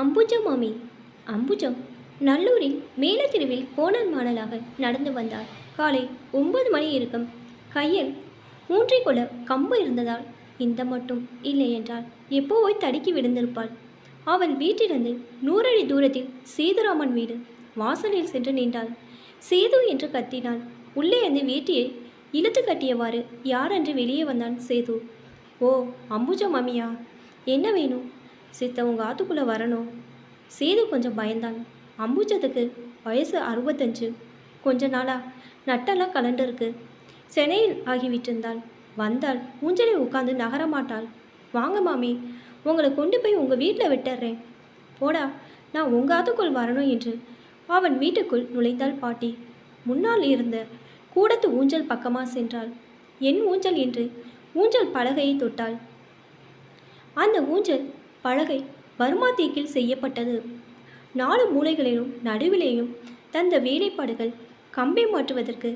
அம்புஜம் மாமி. அம்புஜம். நல்லூரில் மேலத்தெருவில் கோணல் மாணலாக நடந்து வந்தார் காலை ஒன்பது மணி இருக்கும். கையில் ஊன்றிக்கொள்ள கம்பு இருந்ததால் இந்த மட்டும் இல்லை என்றால் எப்போவோ தடுக்கி விழுந்திருப்பாள்? அவள் வீட்டிலிருந்து நூறடி தூரத்தில் சீதுராமன் வீடு. வாசலில் சென்று நின்றாள். சேது என்று கத்தினாள் உள்ளே அந்த வேட்டியை இழுத்து கட்டியவாறு யாரென்று வெளியே வந்தான் சேது. ஓ அம்புஜா மாமியா. என்ன வேணும்? சித்த உங்க ஆத்துக்குள்ளே வரணும். சேது கொஞ்சம் பயந்தான். அம்புஜத்துக்கு வயசு அறுபத்தஞ்சு. கொஞ்ச நாளா நட்டெல்லாம் கலண்டிருக்கு. சென்னையில் ஆகிவிட்டிருந்தாள். வந்தாள். ஊஞ்சலில் உட்காந்து நகரமாட்டாள். வாங்க மாமி உங்களை கொண்டு போய் உங்கள் வீட்டில் விட்டுறேன் போடா நான் உங்கள் ஆத்துக்குள் வரணும் என்று அவன் வீட்டுக்குள் நுழைந்தாள் பாட்டி. முன்னால் இருந்த கூடத்து ஊஞ்சல் பக்கமாக சென்றாள். என் ஊஞ்சல் என்று ஊஞ்சல் பலகையை தொட்டாள். அந்த ஊஞ்சல் பலகை பர்மா தீக்கில் செய்யப்பட்டது. நாலு மூலைகளிலும் நடுவிலேயும் தந்த வேலைப்பாடுகள் கம்பை மாற்றுவதற்கு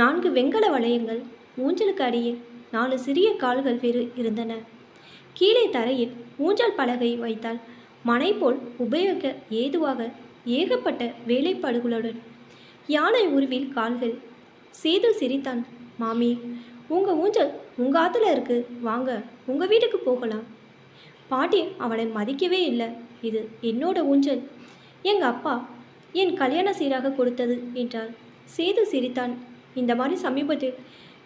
நான்கு வெண்கல வளையங்கள் ஊஞ்சலுக்கு அடியே நாலு சிறிய கால்கள் வேறு இருந்தன. கீழே தரையில் ஊஞ்சல் பலகை வைத்தால் மனை போல் உபயோக ஏதுவாக ஏகப்பட்ட வேலைப்பாடுகளுடன் யானை உருவில் கால்கள். சேது சிரித்தான் மாமி உங்கள் ஊஞ்சல் உங்கள் ஆற்றுல இருக்கு வாங்க உங்கள் வீட்டுக்கு போகலாம். பாட்டி அவளை மதிக்கவே இல்லை. இது என்னோட ஊஞ்சல். எங்கள் அப்பா என் கல்யாண சீராக கொடுத்தது என்றார். சேது சிரித்தான். இந்த மாதிரி சமீபத்தில்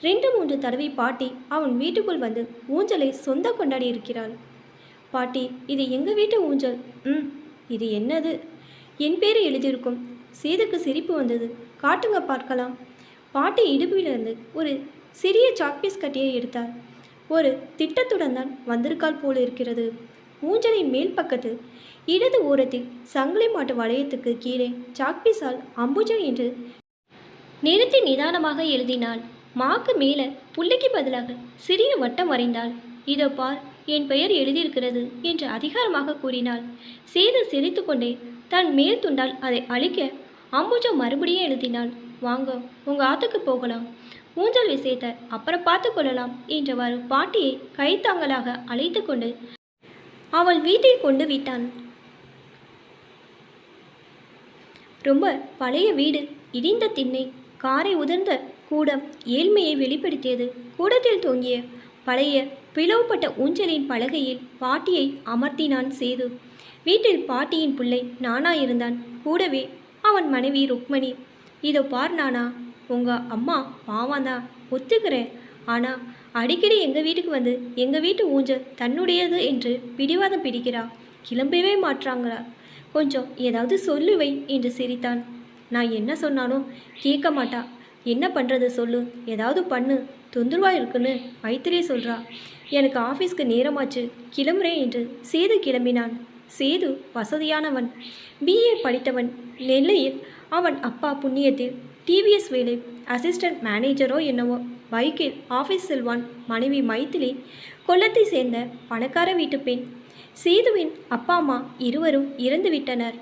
ரெண்டு மூன்று தடவை பாட்டி அவன் வீட்டுக்குள் வந்து ஊஞ்சலை சொந்த கொண்டாடி இருக்கிறாள். பாட்டி இது எங்கள் வீட்டு ஊஞ்சல்? ம் இது என்னது? என் பேர் எழுதியிருக்கும். சேதுக்கு சிரிப்பு வந்தது. காட்டுங்க பார்க்கலாம். பாட்டி இடுப்பிலிருந்து ஒரு சிறிய சாக்பீஸ் கட்டியை எடுத்தார் ஒரு திட்டத்துடன் தான் வந்திருக்கால் போல இருக்கிறது. ஊஞ்சலின் மேல் பக்கத்து இடது ஓரத்தில் சங்கிலி மாட்டு வளையத்துக்கு கீழே சாக்பீஸால் அம்புஜா என்று நிறுத்தி நிதானமாக எழுதினாள். மாக்கு மேலே புள்ளிக்கு பதிலாக சிறிய வட்டம் வரைந்தாள். இதோ பார் என் பெயர் எழுதியிருக்கிறது என்று அதிகாரமாக கூறினாள். சேது சிரித்துக்கொண்டே தன் மேல் துண்டால் அதை அழிக்க அம்புஜா மறுபடியும் எழுதினாள். வாங்க உங்கள் ஆத்துக்கு போகலாம். ஊஞ்சல் விஷயத்தை அப்புறம் பார்த்து கொள்ளலாம் என்றவாறு பாட்டியை கைத்தாங்கலாக அழைத்து கொண்டு அவள் வீட்டில் கொண்டு விட்டான். ரொம்ப பழைய வீடு இடிந்த திண்ணை காரை உதிர்ந்த கூடம் ஏழ்மையை வெளிப்படுத்தியது. கூடத்தில் தொங்கிய பழைய பிளவுபட்ட ஊஞ்சலின் பலகையில் பாட்டியை அமர்த்தினான் சேது. வீட்டில் பாட்டியின் பிள்ளை நானா இருந்தான் கூடவே அவன் மனைவி ருக்மணி. இதோ பார் நானா உங்கள் அம்மா பாவாந்தான் ஒத்துக்கிறேன். ஆனால் அடிக்கடி எங்கள் வீட்டுக்கு வந்து எங்கள் வீட்டு ஊஞ்சல் தன்னுடையது என்று பிடிவாதம் பிடிக்கிறா. கிளம்பவே மாட்றாங்களா? கொஞ்சம் ஏதாவது சொல்லுவை என்று சிரித்தான். நான் என்ன சொன்னாலும் கேட்க மாட்டா. என்ன பண்ணுறது சொல்லு. ஏதாவது பண்ணு. தொந்தரவாக இருக்குன்னு மைத்திரி சொல்கிறா எனக்கு ஆஃபீஸ்க்கு நேரமாச்சு. கிளம்புறேன் என்று சேது கிளம்பினான். சேது வசதியானவன். பிஏ படித்தவன். நெல்லையில் அவன் அப்பா புண்ணியத்தில் டிவிஎஸ் வேலை அசிஸ்டன்ட் மேனேஜரோ என்னவோ பைக்கில் ஆஃபீஸ் செல்வான் மனைவி மைத்திலி கொல்லத்தை சேர்ந்த பணக்கார வீட்டு பெண். சேதுவின் அப்பா அம்மா இருவரும் இறந்து விட்டனர்.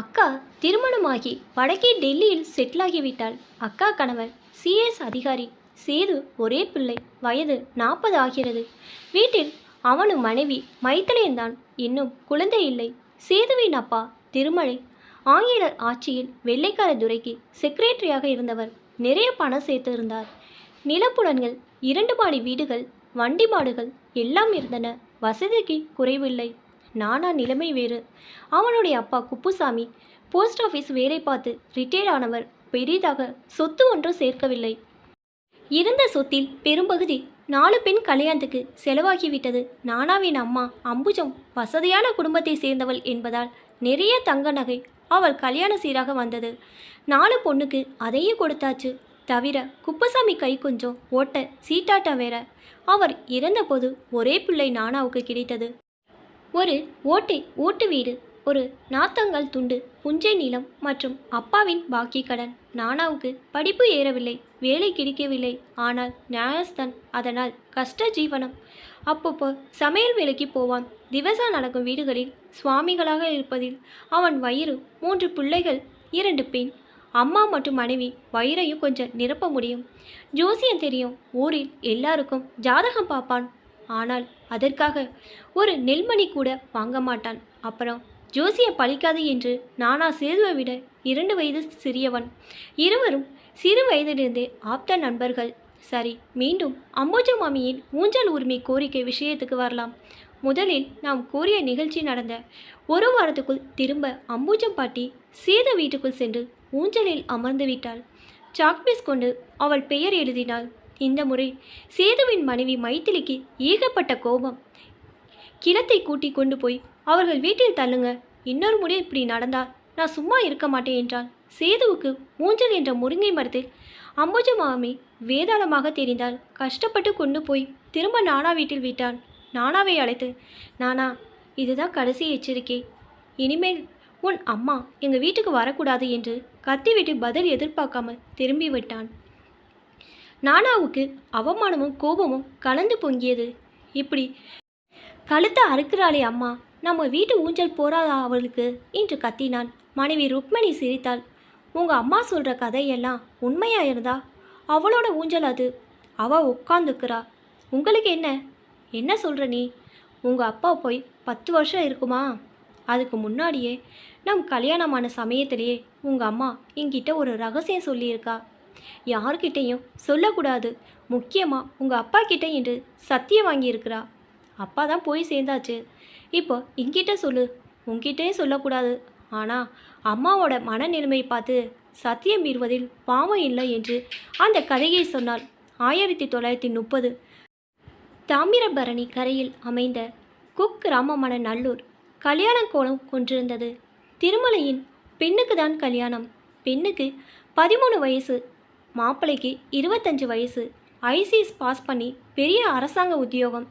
அக்கா திருமணமாகி வடக்கே டெல்லியில் செட்டிலாகிவிட்டாள் அக்கா கணவர் சிஎஸ் அதிகாரி சேது ஒரே பிள்ளை வயது நாற்பது ஆகிறது. வீட்டில் அவனும் மனைவி மைத்திலியன்தான் இன்னும் குழந்தை இல்லை. சேதுவின் அப்பா திருமலை ஆங்கிலர் ஆட்சியில் வெள்ளைக்கார துரைக்கு செக்ரட்டரியாக இருந்தவர் நிறைய பணம் சேர்த்து இருந்தார் நிலப்புலன்கள் இரண்டு மாடி வீடுகள் வண்டி மாடுகள் எல்லாம் இருந்தன. வசதிக்கு குறைவில்லை. நானா நிலைமை வேறு. அவனுடைய அப்பா குப்புசாமி போஸ்ட் ஆஃபீஸ் வேலை பார்த்து ரிட்டையர்ட் ஆனவர் பெரிதாக சொத்து ஒன்றும் சேர்க்கவில்லை. இருந்த சொத்தில் பெரும்பகுதி நாலு பெண் கல்யாணத்துக்கு செலவாகிவிட்டது. நானாவின் அம்மா அம்புஜம் வசதியான குடும்பத்தை சேர்ந்தவள் என்பதால் நிறைய தங்க நகை அவள் கல்யாண சீராக வந்தது. நாலு பொண்ணுக்கு அதையே கொடுத்தாச்சு. தவிர குப்பசாமி கை கொஞ்சம் ஓட்ட சீட்டாட்டம் வேற. அவர் இறந்தபோது ஒரே பிள்ளை நானாவுக்கு கிடைத்தது. ஒரு ஓட்டை ஓட்டு வீடு ஒரு நாத்தங்கால் துண்டு புஞ்சை நிலம் மற்றும் அப்பாவின் பாக்கி கடன் நானாவுக்கு படிப்பு ஏறவில்லை வேலை கிடைக்கவில்லை. ஆனால் நியாயஸ்தான் அதனால் கஷ்ட ஜீவனம். அப்பப்போ சமையல் வேலைக்கு போவான். திவசா நடக்கும் வீடுகளில் சுவாமிகளாக இருப்பதில் அவன் வயிறு மூன்று பிள்ளைகள் இரண்டு பெண். அம்மா மற்றும் மனைவி வயிறையும் கொஞ்சம் நிரப்ப முடியும். ஜோசியம் தெரியும் ஊரில் எல்லாருக்கும் ஜாதகம் பார்ப்பான். ஆனால் அதற்காக ஒரு நெல்மணி கூட வாங்க மாட்டான். அப்புறம் ஜோசியம் பழிக்காது என்று நானா சேதுவை விட இரண்டு வயது சிறியவன். இருவரும் சிறு வயதிலிருந்தே ஆப்த நண்பர்கள். சரி மீண்டும் அம்போஜ மாமியின் ஊஞ்சல் உரிமை கோரிக்கை விஷயத்துக்கு வரலாம். முதலில் நாம் கூறிய நிகழ்ச்சி நடந்த ஒரு வாரத்துக்குள் திரும்ப அம்பூஜம் பாட்டி சீத வீட்டுக்குள் சென்று ஊஞ்சலில் அமர்ந்து விட்டாள். சாக்பீஸ் கொண்டு அவள் பெயர் எழுதினாள். இந்த முறை சேதுவின் மனைவி மைத்திலிக்கு ஏகப்பட்ட கோபம். கிணத்தை கூட்டி கொண்டு போய் அவர்கள் வீட்டில் தள்ளுங்க இன்னொரு முறை இப்படி நடந்தால் நான் சும்மா இருக்க மாட்டேன் என்றாள். சேதுவுக்கு ஊஞ்சல் என்ற முருங்கை மரத்தில் அம்புஜ மாமி வேதாளமாக தெரிந்தால் கஷ்டப்பட்டு கொண்டு போய் திரும்ப நானா வீட்டில் விட்டான். நானாவை அழைத்து நானா இதுதான் கடைசி எச்சரிக்கை. இனிமேல் உன் அம்மா எங்கள் வீட்டுக்கு வரக்கூடாது என்று கத்திவிட்டு பதில் எதிர்பார்க்காமல் திரும்பி விட்டான். நானாவுக்கு அவமானமும் கோபமும் கலந்து பொங்கியது. இப்படி கழுத்தை அறுக்கிறாளே அம்மா நம்ம வீட்டு ஊஞ்சல் போறாதா அவளுக்கு? என்று கத்தினான். மனைவி ருக்மணி சிரித்தாள். உங்கள் அம்மா சொல்கிற கதையெல்லாம் உண்மையாக இருந்தா? அவளோட ஊஞ்சல் அது. அவள் உட்காந்துக்கிறா உங்களுக்கு என்ன? என்ன சொல்கிற நீ? உங்கள் அப்பா போய் பத்து வருஷம் இருக்குமா? அதுக்கு முன்னாடியே நம் கல்யாணமான சமயத்திலேயே உங்கள் அம்மா என்கிட்ட ஒரு ரகசியம் சொல்லியிருக்கா. யார்கிட்டையும் சொல்லக்கூடாது. முக்கியமாக உங்கள் அப்பா கிட்டே என்று சத்தியம் வாங்கியிருக்கிறா. அப்பா தான் போய் சேர்ந்தாச்சு. இப்போ என்கிட்ட சொல்லு. உன்கிட்டே சொல்லக்கூடாது. ஆனால் அம்மாவோட மனநிலைமை பார்த்து சத்தியம் மீறுவதில் பாவம் இல்லை என்று அந்த கதையை சொன்னால் ஆயிரத்தி தொள்ளாயிரத்தி முப்பது தாமிரபரணி கரையில் அமைந்த குக் கிராமமான நல்லூர் கல்யாண கோலம் கொண்டிருந்தது. திருமலையின் பெண்ணுக்கு தான் கல்யாணம். பெண்ணுக்கு பதிமூணு வயசு மாப்பிள்ளைக்கு இருபத்தஞ்சு வயசு. ஐசிஎஸ் பாஸ் பண்ணி பெரிய அரசாங்க உத்தியோகம்.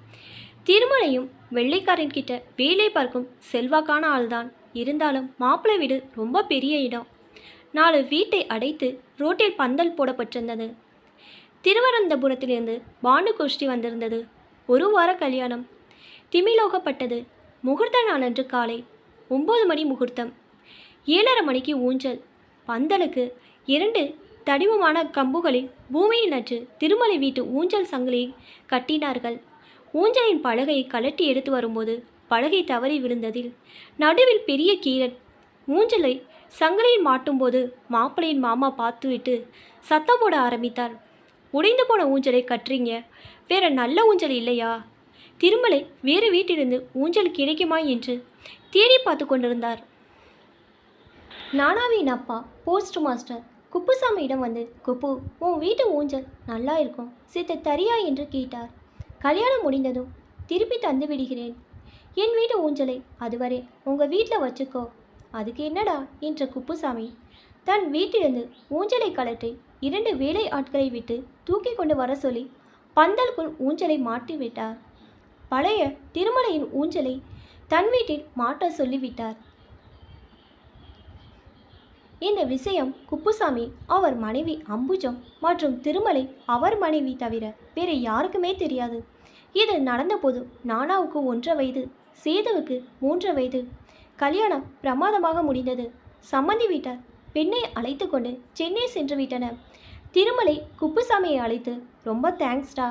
திருமலையும் வெள்ளைக்காரன் கிட்ட வேலை பார்க்கும் செல்வாக்கான ஆள்தான். இருந்தாலும் மாப்பிள்ளை வீடு ரொம்ப பெரிய இடம். நாலு வீட்டை அடைத்து ரோட்டில் பந்தல் போடப்பட்டிருந்தது. திருவனந்தபுரத்திலிருந்து பாண்டு கோஷ்டி வந்திருந்தது. ஒரு வார கல்யாணம். திமிலோகப்பட்டது. முகூர்த்த நாளன்று காலை ஒம்பது மணி முகூர்த்தம். ஏழரை மணிக்கு ஊஞ்சல். பந்தலுக்கு இரண்டு தடிமமான கம்புகளில் பூமியில் நற்று திருமலை வீட்டு ஊஞ்சல் சங்கிலியை கட்டினார்கள். ஊஞ்சலின் பலகையை கழட்டி எடுத்து வரும்போது பலகை தவறி விழுந்ததில் நடுவில் பெரிய கீரன் ஊஞ்சலை சங்கிலியில் மாட்டும்போது மாப்பிள்ளையின் மாமா பார்த்துவிட்டு சத்தம் போட ஆரம்பித்தார். உடைந்து போன ஊஞ்சலை கட்டுறீங்க வேற நல்ல ஊஞ்சல் இல்லையா? திருமலை வேறு வீட்டிலிருந்து ஊஞ்சல் கிடைக்குமா என்று தேடி பார்த்து கொண்டிருந்தார். நானாவின் அப்பா போஸ்ட் மாஸ்டர். குப்புசாமியிடம் வந்து குப்பு உன் வீட்டு ஊஞ்சல் நல்லா இருக்கும் சித்த தரியா என்று கேட்டார். கல்யாணம் முடிந்ததும் திருப்பி தந்து விடுகிறேன். என் வீட்டு ஊஞ்சலை அதுவரை உங்கள் வீட்டில் வச்சுக்கோ. அதுக்கு என்னடா? என்ற குப்புசாமி தன் வீட்டிலிருந்து ஊஞ்சலை கலற்றி இரண்டு வேலை ஆட்களை விட்டு தூக்கி கொண்டு வர சொல்லி பந்தலுக்குள் ஊஞ்சலை மாட்டிவிட்டார் பழைய திருமலையின் ஊஞ்சலை தன் வீட்டில் மாட்ட சொல்லிவிட்டார் இந்த விஷயம் குப்புசாமி அவர் மனைவி அம்புஜம் மற்றும் திருமலை அவர் மனைவி தவிர வேறு யாருக்குமே தெரியாது. இது நடந்தபோது நானாவுக்கு ஒன்றரை வயது சேதுவுக்கு மூன்று வயது. கல்யாணம் பிரமாதமாக முடிந்தது. சம்மந்தி வீட்டார் பெண்ணை அழைத்து கொண்டு சென்னை சென்று விட்டன. திருமலை குப்புசாமியை அழைத்து ரொம்ப தேங்க்ஸ்டா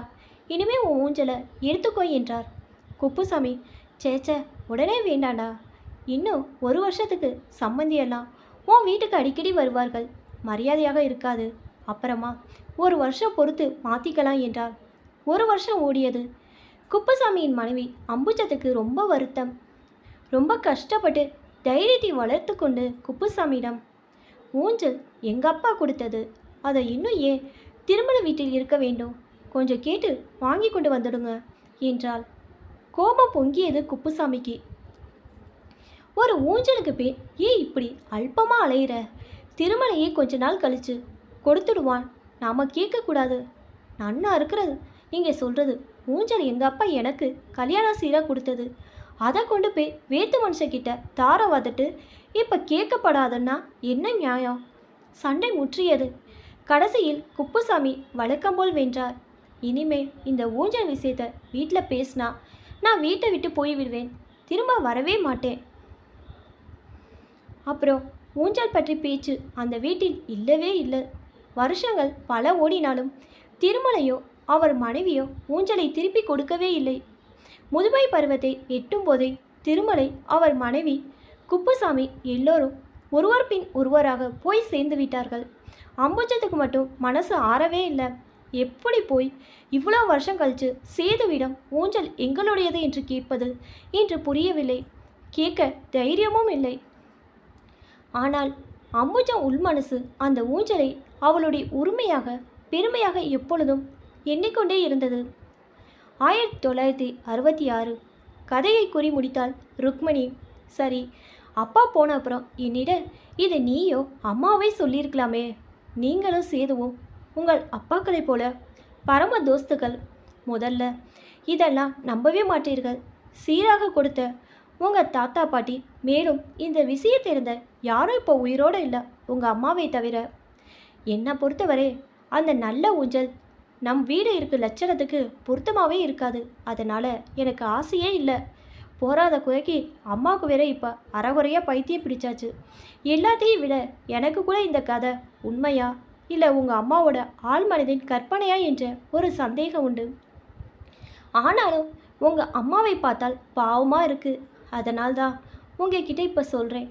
இனிமே உன் ஊஞ்சலை எடுத்துக்கோ என்றார். குப்புசாமி சேச்சே உடனே வேண்டாண்டா இன்னும் ஒரு வருஷத்துக்கு சம்மந்தியெல்லாம் உன் வீட்டுக்கு அடிக்கடி வருவார்கள் மரியாதையாக இருக்காது அப்புறமா ஒரு வருஷம் பொறுத்து மாற்றிக்கலாம் என்றார். ஒரு வருஷம் ஓடியது. குப்புசாமியின் மனைவி அம்புஜத்துக்கு ரொம்ப வருத்தம். ரொம்ப கஷ்டப்பட்டு தைரியத்தை வளர்த்து கொண்டு குப்புசாமியிடம் ஊஞ்சல் எங்கள் அப்பா கொடுத்தது. அதை இன்னும் ஏன் திருமண வீட்டில் இருக்க வேண்டும்? கொஞ்சம் கேட்டு வாங்கி கொண்டு வந்துடுங்க என்றாள். கோபம் பொங்கியது குப்புசாமிக்கு. ஒரு ஊஞ்சலுக்கு பேர் ஏன் இப்படி அல்பமாக அலையிற? திருமலையே கொஞ்ச நாள் கழிச்சு கொடுத்துடுவான். நாம் கேட்கக்கூடாது. நன்னா இருக்கிறது. நீங்கள் சொல்கிறது ஊஞ்சல் எங்கள் அப்பா எனக்கு கல்யாண சீராக கொடுத்தது. அதை கொண்டு போய் வேத்து மனுஷக்கிட்ட தார வதட்டு இப்போ கேட்கப்படாதுன்னா என்ன நியாயம்? சண்டை முற்றியது. கடைசியில் குப்புசாமி வழக்கம் போல் வென்றார். இனிமே இந்த ஊஞ்சல் விஷயத்தை வீட்டில் பேசினா நான் வீட்டை விட்டு போய்விடுவேன். திரும்ப வரவே மாட்டேன். அப்புறம் ஊஞ்சல் பற்றி பேச்சு அந்த வீட்டில் இல்லவே இல்லை. வருஷங்கள் பல ஓடினாலும் திருமலையோ அவர் மனைவியோ ஊஞ்சலை திருப்பி கொடுக்கவே இல்லை. முதுமை பருவத்தை எட்டும் போதே திருமலை அவர் மனைவி குப்புசாமி எல்லோரும் ஒருவர் பின் ஒருவராக போய் சேர்ந்து விட்டார்கள். அம்புஜத்துக்கு மட்டும் மனசு ஆறவே இல்லை. எப்படி போய் இவ்வளோ வருஷம் கழித்து சேதுவிடம் ஊஞ்சல் எங்களுடையது என்று கேட்பது என்று புரியவில்லை. கேட்க தைரியமும் இல்லை. ஆனால் அம்புஜம் உள்மனசு அந்த ஊஞ்சலை அவளுடைய உரிமையாக பெருமையாக எப்பொழுதும் எண்ணிக்கொண்டே இருந்தது. ஆயிரத்தி தொள்ளாயிரத்தி அறுபத்தி ஆறு கதையை கூறி முடித்தால் ருக்மணி சரி அப்பா போன அப்புறம் என்னிடம் இது நீயோ அம்மாவே சொல்லியிருக்கலாமே. நீங்களும் சேதுவும் உங்கள் அப்பாக்களைப் போல பரம தோஸ்துகள். முதல்ல இதெல்லாம் நம்பவே மாட்டீர்கள். சீராக கொடுத்த உங்கள் தாத்தா பாட்டி மேலும் இந்த விஷயத்தை இருந்த யாரும் இப்போ உயிரோடு இல்லை உங்கள் அம்மாவை தவிர. என்னை பொறுத்தவரை அந்த நல்ல ஊஞ்சல் நம் வீடு இருக்க லட்சணத்துக்கு பொருத்தமாகவே இருக்காது. அதனால் எனக்கு ஆசையே இல்லை. போராத குறைக்கு அம்மாவுக்கு வேற இப்போ அறகுறையாக பைத்தியம் பிடிச்சாச்சு. எல்லாத்தையும் விட எனக்கு கூட இந்த கதை உண்மையா? இல்லை உங்கள் அம்மாவோட ஆழ்மனதின் கற்பனையா என்ற ஒரு சந்தேகம் உண்டு. ஆனாலும் உங்கள் அம்மாவை பார்த்தால் பாவமாக இருக்குது அதனால் தான் உங்ககிட்ட இப்போ சொல்கிறேன்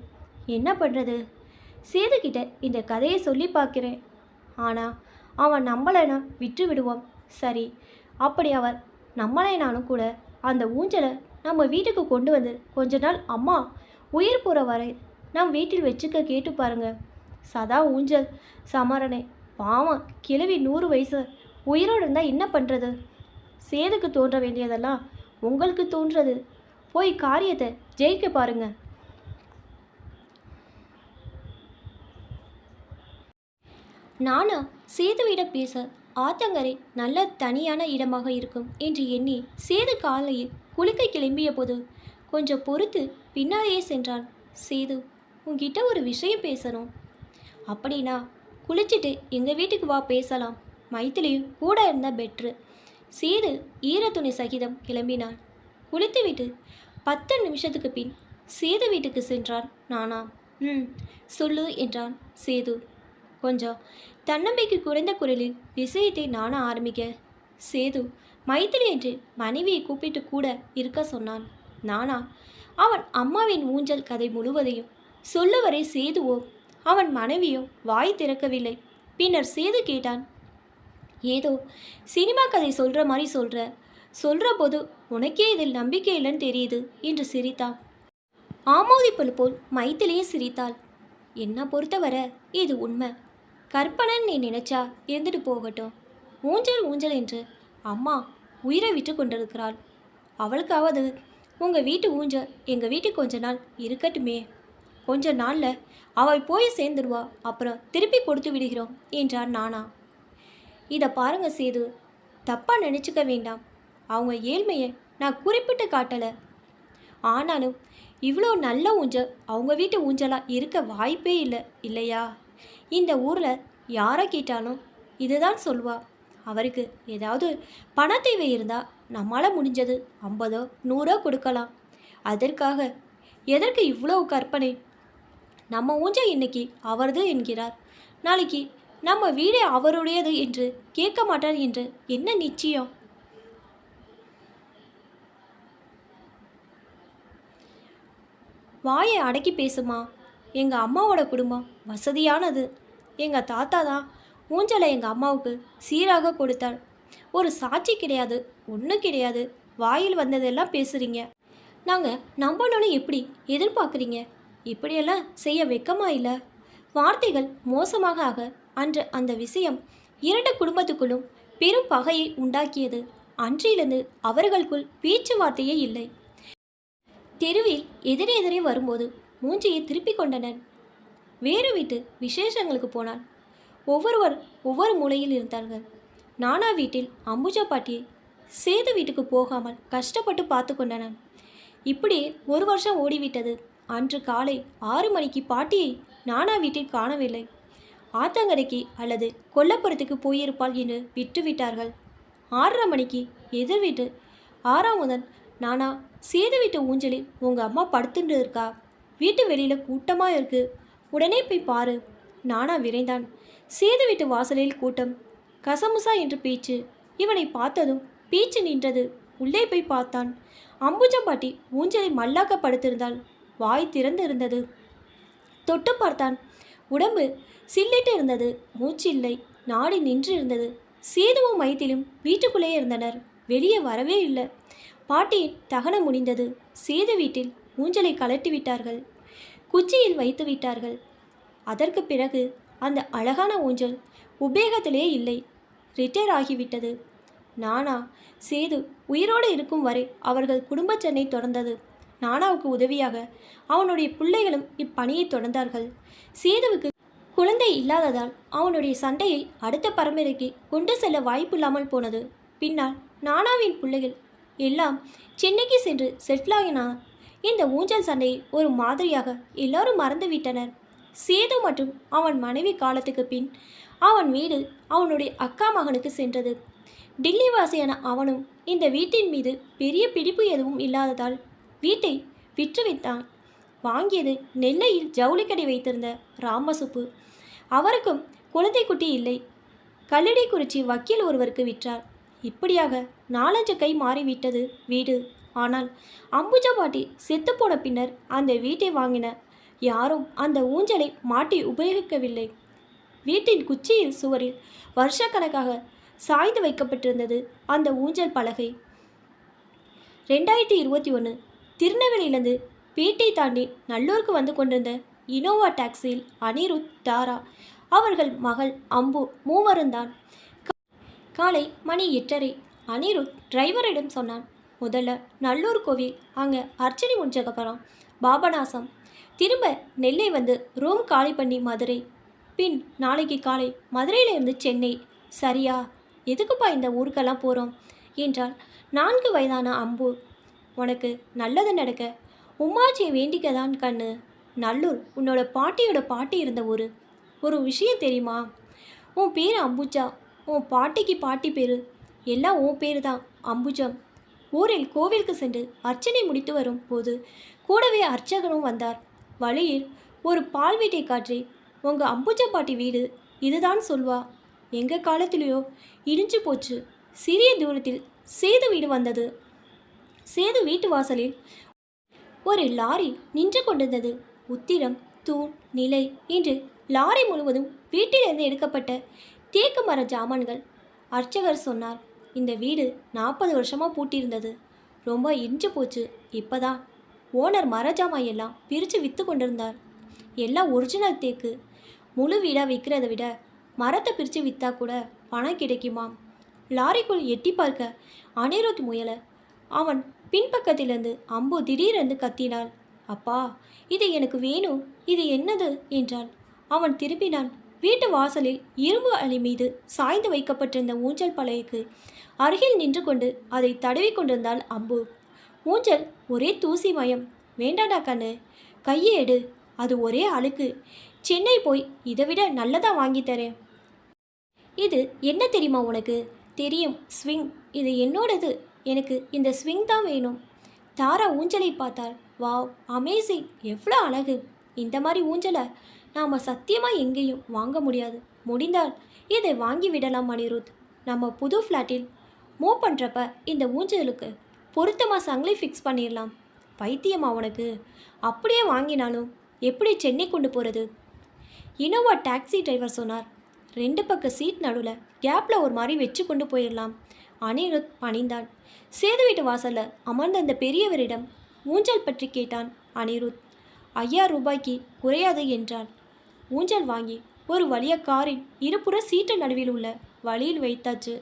என்ன பண்ணுறது சேதுக்கிட்ட இந்த கதையை சொல்லி பார்க்குறேன். ஆனால் அவன் நம்மளைனா விட்டு விடுவான் சரி அப்படி அவர் நம்மளைனாலும் கூட அந்த ஊஞ்சலை நம்ம வீட்டுக்கு கொண்டு வந்து கொஞ்ச நாள் அம்மா உயிர் போகிற வரை நம் வீட்டில் வச்சுக்க கேட்டு பாருங்க. சதா ஊஞ்சல் சமரணை பாவம் கிழவி நூறு வயசு உயிரோடு இருந்தால் என்ன பண்ணுறது சேதுக்கு தோன்ற வேண்டியதெல்லாம் உங்களுக்கு தோன்றது. போய் காரியத்தை ஜெயிக்க பாருங்க. நானா சேதுவிடம் பேச ஆத்தங்கரை நல்ல தனியான இடமாக இருக்கும் என்று எண்ணி சேது காலையில் குளிக்க கிளம்பிய போது கொஞ்சம் பொறுத்து பின்னாலேயே சென்றான். சேது உங்ககிட்ட ஒரு விஷயம் பேசணும். அப்படின்னா குளிச்சுட்டு எங்கள் வீட்டுக்கு வா பேசலாம். மைத்திலியும் கூட இருந்தால் பெட்ரு. சேது ஈரத்துணி சகிதம் கிளம்பினான் குளித்துவிட்டு பத்து நிமிஷத்துக்கு பின் சேது வீட்டுக்கு சென்றான். நானா? ம் சொல்லு என்றான் சேது. கொஞ்சம் தன்னம்பிக்கை குறைந்த குரலில் விஷயத்தை நானா ஆரம்பிக்க? சேது மைத்திலி என்று மனைவியை கூப்பிட்டு கூட இருக்க சொன்னான். நானா? அவன் அம்மாவின் ஊஞ்சல் கதை முழுவதையும் சொல்லுவரை சேதுவோ அவன் மனைவியோ வாய் திறக்கவில்லை. பின்னர் சேது கேட்டான். ஏதோ சினிமா கதை சொல்கிற மாதிரி சொல்கிற சொல்கிற போது உனக்கே இதில் நம்பிக்கை இல்லைன்னு தெரியுது என்று சிரித்தான். ஆமோதிப்பல் போல் மைத்திலியே சிரித்தாள். என்னை பொறுத்தவரை இது உண்மை. கற்பனைன்னு நீ நினைச்சா இருந்துட்டு போகட்டும். ஊஞ்சல் ஊஞ்சல் என்று அம்மா உயிரை விட்டு கொண்டிருக்கிறாள். அவளுக்காவது உங்கள் வீட்டு ஊஞ்சல் எங்கள் வீட்டுக்கு கொஞ்ச நாள் இருக்கட்டுமே. கொஞ்ச நாளில் அவள் போய் சேர்ந்துடுவா அப்புறம் திருப்பி கொடுத்து விடுகிறோம் என்றார் நானா. இதை பாருங்க சேது தப்பாக நினச்சிக்க வேண்டாம். அவங்க ஏழ்மையை நான் குறிப்பிட்டு காட்டலை. ஆனாலும் இவ்வளோ நல்ல ஊஞ்சல் அவங்க வீட்டு ஊஞ்சலாக இருக்க வாய்ப்பே இல்லை இல்லையா? இந்த ஊரில் யாரை கேட்டாலும் இதுதான் சொல்வா அவருக்கு ஏதாவது பண தேவை இருந்தால் நம்மளால் முடிஞ்சது ஐம்பதோ நூறோ கொடுக்கலாம். அதற்காக எதற்கு இவ்வளவு கற்பனை? நம்ம ஊஞ்சல் இன்னைக்கு அவரது என்கிறார். நாளைக்கு நம்ம வீடே அவருடையது என்று கேட்க மாட்டார் என்று என்ன நிச்சயம்? வாயை அடக்கி பேசுமா? எங்கள் அம்மாவோட குடும்பம் வசதியானது. எங்கள் தாத்தா தான் ஊஞ்சலை எங்கள் அம்மாவுக்கு சீராக கொடுத்தார் ஒரு சாட்சி கிடையாது ஒன்றும் கிடையாது. வாயில் வந்ததெல்லாம் பேசுகிறீங்க நாங்கள் நம்பணும்னு எப்படி எதிர்பார்க்குறீங்க? இப்படியெல்லாம் செய்ய வெக்கமா இல்லை? வார்த்தைகள் மோசமாக ஆக அன்று அந்த விஷயம் இரண்டு குடும்பத்துக்குள்ளும் பெரும் பகையை உண்டாக்கியது. அன்றிலிருந்து அவர்களுக்குள் பேச்சுவார்த்தையே இல்லை. தெருவில் எதிரெதிரே வரும்போது மூஞ்சியை திருப்பிக் கொண்டனர். வேறு வீட்டு விசேஷங்களுக்கு போனான் ஒவ்வொருவர் ஒவ்வொரு மூலையில் இருந்தார்கள். நானா வீட்டில் அம்புஜா பாட்டியை சேது வீட்டுக்கு போகாமல் கஷ்டப்பட்டு பார்த்து கொண்டனன் இப்படி ஒரு வருஷம் ஓடிவிட்டது. அன்று காலை ஆறு மணிக்கு பாட்டியை நானா வீட்டில் காணவில்லை. ஆத்தங்கரைக்கு அல்லது கொல்லப்புறத்துக்கு போயிருப்பாள் என்று விட்டுவிட்டார்கள். ஆறரை மணிக்கு எதிர் வீட்டு ஆறாம் முதன் நானா சேது வீட்டு ஊஞ்சலில் உங்கள் அம்மா படுத்துட்டு இருக்கா? வீட்டு வெளியில் கூட்டமாக இருக்கு. உடனே போய் பாரு. நானா விரைந்தான். சேது வீட்டு வாசலில் கூட்டம். கசமுசா என்று பீச்சு. இவனை பார்த்ததும் பீச்சு நின்றது. உள்ளே போய் பார்த்தான். அம்புஜம்பாட்டி ஊஞ்சலை மல்லாக்க படுத்திருந்தாள். வாய் திறந்து இருந்தது தொட்டு பார்த்தான். உடம்பு சில்லிட்டு இருந்தது. மூச்சு இல்லை நாடி நின்று இருந்தது சேதுவும் மைத்திலும் வீட்டுக்குள்ளே இருந்தனர். வெளியே வரவே இல்லை. பாட்டியின் தகனம் முடிந்தது. சேது வீட்டில் ஊஞ்சலை கலட்டி விட்டார்கள். குச்சியில் வைத்து விட்டார்கள். அதற்கு பிறகு அந்த அழகான ஊஞ்சல் உபயோகத்திலே இல்லை. ரிட்டையர் ஆகிவிட்டது. நானா? சேது உயிரோடு இருக்கும் வரை அவர்கள் குடும்ப சென்னை தொடர்ந்தது. நானாவுக்கு உதவியாக அவனுடைய பிள்ளைகளும் இப்பணியை தொடர்ந்தார்கள். சேதுவுக்கு குழந்தை இல்லாததால் அவனுடைய சண்டையை அடுத்த பரம்பரைக்கு கொண்டு செல்ல வாய்ப்பில்லாமல் போனது. பின்னால் நானாவின் பிள்ளைகள் எல்லாம் சென்னைக்கு சென்று செட்டிலாகினா இந்த ஊஞ்சல் சண்டையை ஒரு மாதிரியாக எல்லாரும் மறந்துவிட்டனர். சேது மற்றும் அவன் மனைவி காலத்துக்கு பின் அவன் வீடு அவனுடைய அக்கா மகனுக்கு சென்றது. டில்லி வாசியான அவனும் இந்த வீட்டின் மீது பெரிய பிடிப்பு எதுவும் இல்லாததால் வீட்டை விற்றுவித்தான். வாங்கியது நெல்லையில் ஜவுளிக்கடை வைத்திருந்த ராமசுப்பு. அவருக்கும் குழந்தை குட்டி இல்லை. கல்லடைக்குறிச்சி வக்கீல் ஒருவருக்கு விற்றார். இப்படியாக நாலஞ்சு கை மாறிவிட்டது வீடு. ஆனால் அம்புஜா பாட்டி செத்துப்போன பின்னர் அந்த வீட்டை வாங்கின யாரும் அந்த ஊஞ்சலை மாட்டி உபயோகிக்கவில்லை. வீட்டின் குச்சியில் சுவரில் வருஷக்கணக்காக சாய்ந்து வைக்கப்பட்டிருந்தது அந்த ஊஞ்சல் பலகை. ரெண்டாயிரத்தி இருபத்தி ஒன்று திருநெல்வேலியிலிருந்து பேட்டை தாண்டி நல்லூருக்கு வந்து கொண்டிருந்த இனோவா டாக்ஸியில் அனிருத் தாரா அவர்கள் மகள் அம்பு மூவரும் தான். காலை மணி எட்டரை அனிருத் டிரைவரிடம் சொன்னான் முதல்ல நல்லூர் கோவில் அங்கே அர்ச்சனை முடிஞ்சக்கப்புறம் பாபநாசம் திரும்ப நெல்லை வந்து ரூம் காலி பண்ணி மதுரை. பின் நாளைக்கு காலை மதுரையிலிருந்து சென்னை. சரியா? எதுக்குப்பா இந்த ஊருக்கெல்லாம் போகிறோம் என்றால் நான்கு வயதான அம்பு. உனக்கு நல்லது நடக்க. உமாச்சியை வேண்டிக்க தான் கண்ணு. நல்லூர் உன்னோட பாட்டியோட பாட்டி இருந்த ஊர். ஒரு விஷயம் தெரியுமா? உன் பேர் அம்புஜா. உன் பாட்டிக்கு பாட்டி பேர். எல்லாம் உன் பேர் தான் அம்புஜம். ஊரில் கோவிலுக்கு சென்று அர்ச்சனை முடித்து வரும் போது கூடவே அர்ச்சகனும் வந்தார். வழியில் ஒரு பால் வீட்டை காற்றி உங்கள் அம்புஜா பாட்டி வீடு இதுதான் சொல்வா. எங்கள் காலத்திலேயோ இடிஞ்சு போச்சு. சிறிய தூரத்தில் சேது வீடு வந்தது. சேது வீட்டு வாசலில் ஒரு லாரி நின்று கொண்டிருந்தது. உத்திரம் தூண் நிலை என்று லாரி முழுவதும் வீட்டிலிருந்து எடுக்கப்பட்ட தேக்கு மர ஜாமான்கள். அர்ச்சகர் சொன்னார் இந்த வீடு நாற்பது வருஷமாக பூட்டியிருந்தது. ரொம்ப இடிஞ்சு போச்சு. இப்போதான் ஓனர் மரஜாமாய் எல்லாம் பிரித்து விற்று கொண்டிருந்தார். எல்லாம் ஒரிஜினல் தேக்கு. முழு வீடாக விற்கிறத விட மரத்தை பிரித்து விற்றா கூட பணம் கிடைக்குமாம். லாரிக்குள் எட்டி பார்க்க அனிருத் முயல. அவன் பின்பக்கத்திலிருந்து அம்பு திடீரென்று கத்தினாள். அப்பா இது எனக்கு வேணும். இது என்னது? என்றாள் அவன் திரும்பினான். வீட்டு வாசலில் இரும்பு அலை மீது சாய்ந்து வைக்கப்பட்டிருந்த ஊஞ்சல் பழையக்கு அருகில் நின்று கொண்டு அதை தடவி கொண்டிருந்தாள் அம்பு. ஊஞ்சல் ஒரே தூசி மயம். வேண்டாடா கண்ணு. கையை எடு. அது ஒரே அழுக்கு. சென்னை போய் இதை விட நல்லதாக வாங்கித்தரேன் இது என்ன தெரியுமா உனக்கு? தெரியும் ஸ்விங். இது என்னோடது. எனக்கு இந்த ஸ்விங் தான் வேணும். தாரா ஊஞ்சலை பார்த்தால் வாவ் அமேசிங். எவ்வளோ அழகு. இந்த மாதிரி ஊஞ்சலை நாம் சத்தியமாக எங்கேயும் வாங்க முடியாது. முடிந்தால் இதை வாங்கி விடலாம் அனிருத் நம்ம புது ஃப்ளாட்டில் மூவ் பண்ணுறப்ப இந்த ஊஞ்சலுக்கு பொருத்தமாக சங்கிலி ஃபிக்ஸ் பண்ணிடலாம் பைத்தியமா உனக்கு? அப்படியே வாங்கினாலும் எப்படி சென்னை கொண்டு போகிறது இனோவா டாக்ஸி டிரைவர் சொன்னார். ரெண்டு பக்க சீட் நடுவில் கேப்பில் ஒரு மாதிரி வச்சு கொண்டு போயிடலாம் அனிருத் பணிந்தான். சேது வீட்டு வாசலில் அமர்ந்த அந்த பெரியவரிடம் ஊஞ்சல் பற்றி கேட்டான் அனிருத். ஐயா ரூபாய்க்கு குறையாது என்றான். ஊஞ்சல் வாங்கி ஒரு வழிய காரின் இருபுற சீட்டு நடுவில் உள்ள வழியில் வைத்தாச்சு.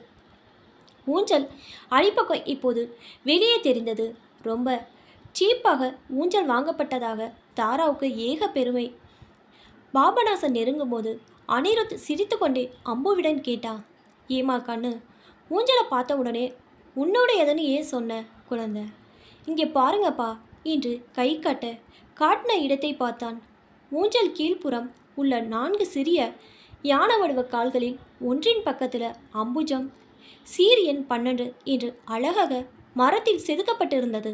ஊஞ்சல். அடிப்பக்கம் இப்போது வெளியே தெரிந்தது. ரொம்ப சீப்பாக ஊஞ்சல் வாங்கப்பட்டதாக தாராவுக்கு ஏக பெருமை. பாபநாசன் நெருங்கும்போது அனிருத் சிரித்துக்கொண்டே அம்புவிடன் கேட்டா ஏமா கண்ணு ஊஞ்சலை பார்த்த உடனே உன்னோடையதுன்னு ஏன் சொன்ன குழந்த? இங்கே பாருங்கப்பா என்று கை காட்ட காட்டின இடத்தை பார்த்தான். ஊஞ்சல் கீழ்ப்புறம் உள்ள நான்கு சிறிய யானை வடிவ கால்களில் ஒன்றின் பக்கத்தில் அம்புஜம் சீரியன் பன்னெண்டு என்று அழகாக மரத்தில் செதுக்கப்பட்டிருந்தது.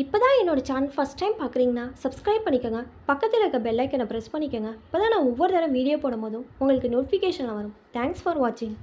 இப்போ தான் என்னோட சேனல் ஃபஸ்ட் டைம் பார்க்குறீங்கன்னா சப்ஸ்கிரைப் பண்ணிக்கோங்க. பக்கத்தில் இருக்க பெல்லைக்கனை ப்ரெஸ் பண்ணிக்கோங்க. இப்போ தான் நான் ஒவ்வொரு தடவை வீடியோ போடும் போதும் உங்களுக்கு நோட்டிஃபிகேஷன் வரும். தேங்க்ஸ் ஃபார் வாட்சிங்